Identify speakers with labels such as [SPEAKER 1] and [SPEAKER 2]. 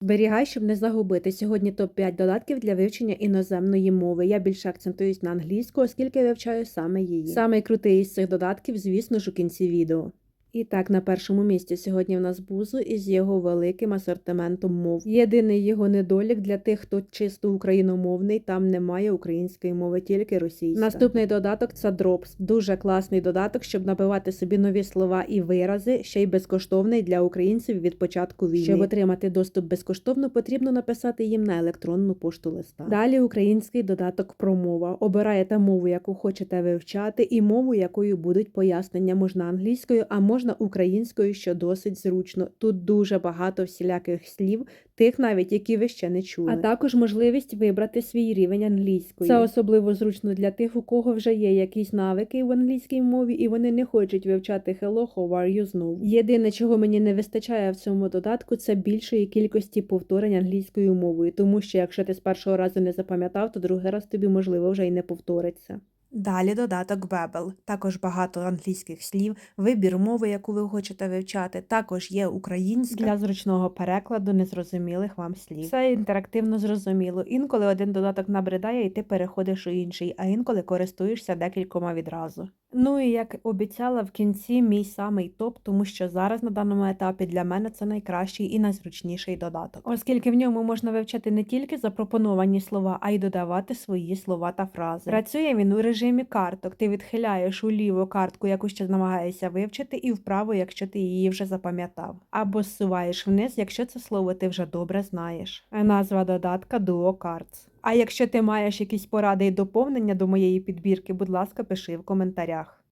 [SPEAKER 1] Зберігай, щоб не загубити. Сьогодні топ-5 додатків для вивчення іноземної мови. Я більше акцентуюсь на англійську, оскільки вивчаю саме її. Самий крутий із цих додатків, звісно ж, у кінці відео. І так, на першому місці сьогодні в нас бузу із його великим асортиментом мов. Єдиний його недолік для тих, хто чисто україномовний, там немає української мови, тільки російська. Наступний додаток це Drops. Дуже класний додаток, щоб набивати собі нові слова і вирази, ще й безкоштовний для українців від початку війни. Щоб отримати доступ безкоштовно, потрібно написати їм на електронну пошту листа. Далі український додаток промова. Обираєте мову, яку хочете вивчати, і мову, якою будуть пояснення. Можна англійською, а можна українською, що досить зручно. Тут дуже багато всіляких слів, тих навіть, які ви ще не чули. А також можливість вибрати свій рівень англійської. Це особливо зручно для тих, у кого вже є якісь навики в англійській мові, і вони не хочуть вивчати hello, how are you знову. Єдине, чого мені не вистачає в цьому додатку, це більшої кількості повторень англійською мовою, тому що якщо ти з першого разу не запам'ятав, то другий раз тобі можливо вже й не повториться. Далі додаток Бебел, Також багато англійських слів, вибір мови, яку ви хочете вивчати. Також є українська для зручного перекладу незрозумілих вам слів. Все інтерактивно зрозуміло. Інколи один додаток набридає, і ти переходиш у інший, а інколи користуєшся декількома відразу. Ну і як обіцяла в кінці мій самий топ, тому що зараз на даному етапі для мене це найкращий і найзручніший додаток, оскільки в ньому можна вивчати не тільки запропоновані слова, а й додавати свої слова та фрази. Працює він у режимі карток. Ти відхиляєш уліво картку, яку ще намагаєшся вивчити, і вправо, якщо ти її вже запам'ятав, або зсуваєш вниз, якщо це слово ти вже добре знаєш. Назва додатка Duo Cards. А якщо ти маєш якісь поради і доповнення до моєї підбірки, будь ласка, пиши в коментарях.